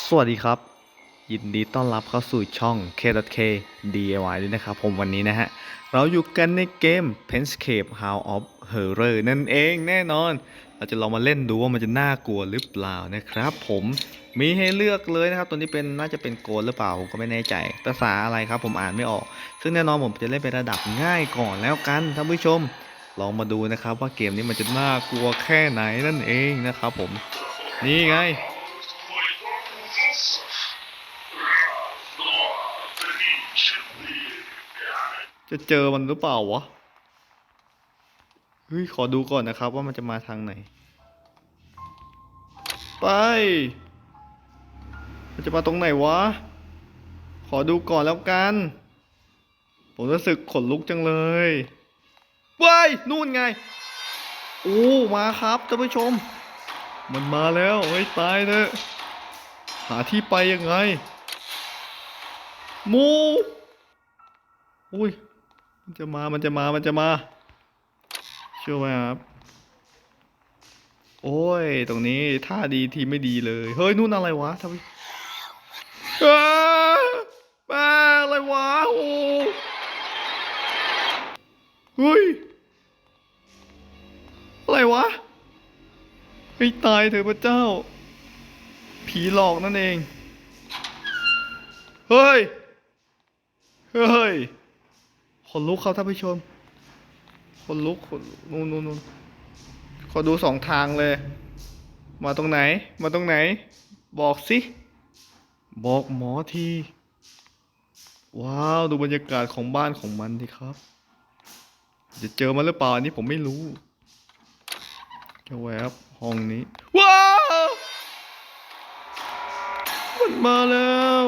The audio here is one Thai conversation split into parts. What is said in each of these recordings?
สวัสดีครับ ยินดีต้อนรับเข้าสู่ช่อง K.K DIY ด้วยนะครับ ผมวันนี้นะฮะ เราอยู่กันในเกม Penscape House of Horror นั่นเองแน่นอน เราจะลองมาเล่นดูว่ามันจะน่ากลัวหรือเปล่านะครับ ผมมีให้เลือกเลยนะครับ ตัวนี้เป็นน่าจะเป็นโกลหรือเปล่า ผมก็ไม่แน่ใจ ภาษาอะไรครับ ผมอ่านไม่ออก ซึ่งแน่นอนผมจะเล่นเป็นระดับง่ายก่อนแล้วกันท่านผู้ชม ลองมาดูนะครับว่าเกมนี้มันจะน่ากลัวแค่ไหนนั่นเองนะครับ ผม นี่ไง จะเจอมันหรือเปล่าวะ เฮ้ย ขอดูก่อนนะครับว่ามันจะมาทางไหน ไป มันจะมาตรงไหนวะ ขอดูก่อนแล้วกัน ผมรู้สึกขนลุกจังเลยว้ายนู่นไง โอ้ มาครับท่านผู้ชม มันมาแล้วเฮ้ยตายเถอะหาที่ไปยังไงหมูอุ้ย มันจะมา มันจะมา มันจะมาเชื่อไหมครับ โอ้ย ตรงนี้ท่าดีทีไม่ดีเลย เฮ้ย นู่นอะไรวะทำไมอะไรวะ โอ้เฮ้ย อะไรวะให้ตายเถอะพระเจ้า ผีหลอกนั่นเอง เฮ้ย เฮ้ย คนลุกครับท่านผู้ชมคนลุกคนนู่นนู่นนู่นขอดูสองทางเลย มาตรงไหน มาตรงไหน บอกสิ บอกหมอที ว้าว ดูบรรยากาศของบ้านของมันดิครับ จะเจอมันหรือเปล่าอันนี้ผมไม่รู้จะแวบห้องนี้ ว้าว มันมาแล้ว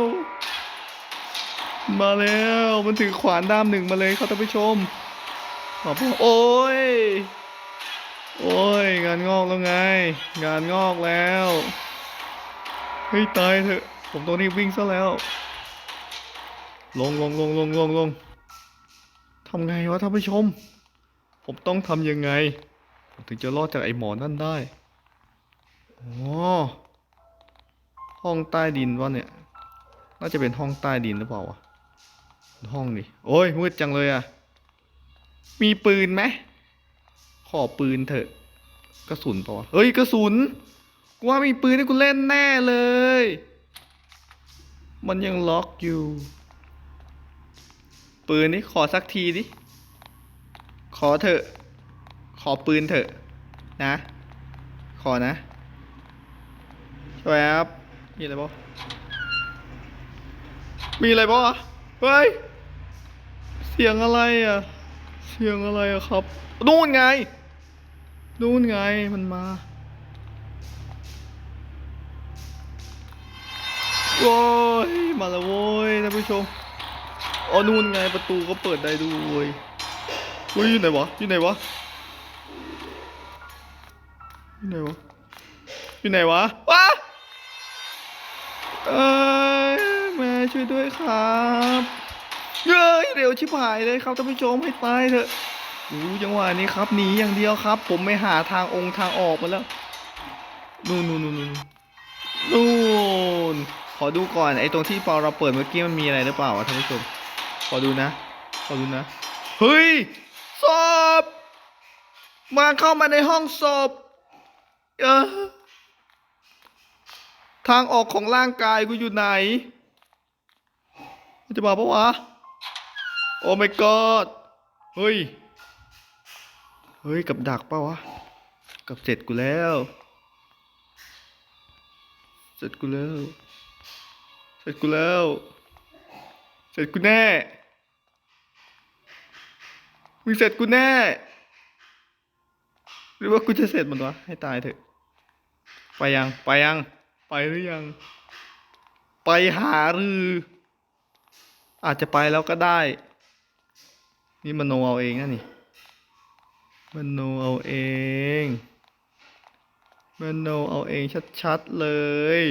มาแล้วมันถือขวานด้ามหนึ่งมาเลยครับท่านผู้ชมบอกว่าโอ้ย โอ้ย งานงอกแล้วไง งานงอกแล้ว เฮ้ยตายเถอะ ผมต้องรีบวิ่งซะแล้ว ลงลงลงลงลงลงทำไงวะท่านผู้ชม ผมต้องทำยังไง ผมถึงจะรอดจากไอ้หมอนั่นได้อ๋อห้องใต้ดินวะเนี่ย น่าจะเป็นห้องใต้ดินหรือเปล่าวะ ห้องนี่โอ้ยมืดจังเลยอะมีปืนไหม ขอปืนเถอะ กระสุนปะวะเฮ้ยกระสุน กูว่ามีปืนให้กูเล่นแน่เลย มันยังล็อกอยู่ ปืนนี่ขอสักทีดิ ขอเถอะ ขอปืนเถอะ นะ ขอนะช่วยครับมีอะไรบ้างมีอะไรบ้างอเฮ้ย เสียงอะไรอะ เสียงอะไรอะครับ นู่นไง นู่นไงมันมาโว้ยมาแล้วโว้ยท่านผู้ชมอ๋อนู่นไงประตูก็เปิดได้ด้วยเฮ้ยอยู่ไหนวะอยู่ไหนวะอยู่ไหนวะอยู่ไหนวะว้าเอ้ยแม่ช่วยด้วยครับ เย้ยเร็วชิบหายเลยครับท่านผู้ชมให้ตายเถอะดูจังหวะนี้ครับหนีอย่างเดียวครับ ผมไม่หาทางองค์ทางออกมาแล้วนู่นนู่นนู่นนู่นขอดูก่อนไอ้ตรงที่พอเราเปิดเมื่อกี้มันมีอะไรหรือเปล่าวะท่านผู้ชมขอดูนะขอดูนะเฮ้ยศพมาเข้ามาในห้องศพเออทางออกของร่างกายกูอยู่ไหนมันจะมาปะวะ โอ้ my god เฮ้ย เฮ้ย กับดักเปะวะ กับเสร็จกูแล้ว เสร็จกูแล้ว เสร็จกูแล้ว เสร็จกูแน่ มึงเสร็จกูแน่ หรือว่ากูจะเสร็จมันวะ ให้ตายเถอะ ไปยัง ไปยัง ไปหรือยัง ไปหาหรือ อาจจะไปแล้วก็ได้ นี่มโนเอาเองนะนี่มโนเอาเองมโนเอาเองชัดๆเลย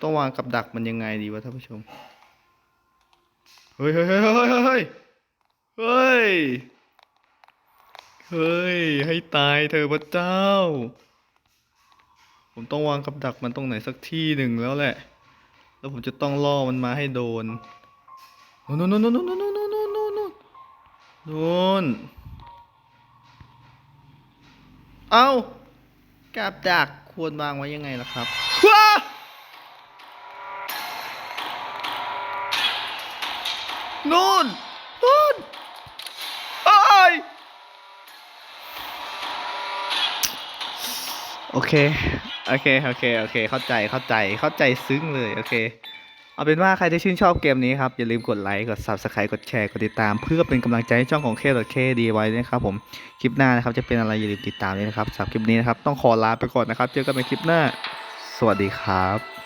ต้องวางกับดักมันยังไงดีวะท่านผู้ชม เฮ้ยเฮ้ยเฮ้ยเฮ้ยเฮ้ยเฮ้ยเฮ้ย ให้ตายเธอพระเจ้า ผมต้องวางกับดักมันตรงไหนสักที่หนึ่งแล้วแหละ แล้วผมจะต้องล่อมันมาให้โดน โนโนโนโนโน น่น เอากับดักควรวางไว้ยังไงล่ะครับว้านู่นนู่นเอ้ยโอเค โอเค โอเค โอเค เข้าใจ เข้าใจ เข้าใจซึ้งเลย โอเค เอาเป็นว่าใครที่ชื่นชอบเกมนี้ครับ อย่าลืมกดไลค์ กด Subscribe กดแชร์ กดติดตาม เพื่อเป็นกำลังใจให้ช่องของ k k d ไว้ด้วยนะครับผม คลิปหน้านะครับจะเป็นอะไรอย่าลืมติดตามด้วยนะครับสำหรับคลิปนี้นะครับต้องขอลาไปก่อนนะครับ เจอกันใหม่คลิปหน้า สวัสดีครับ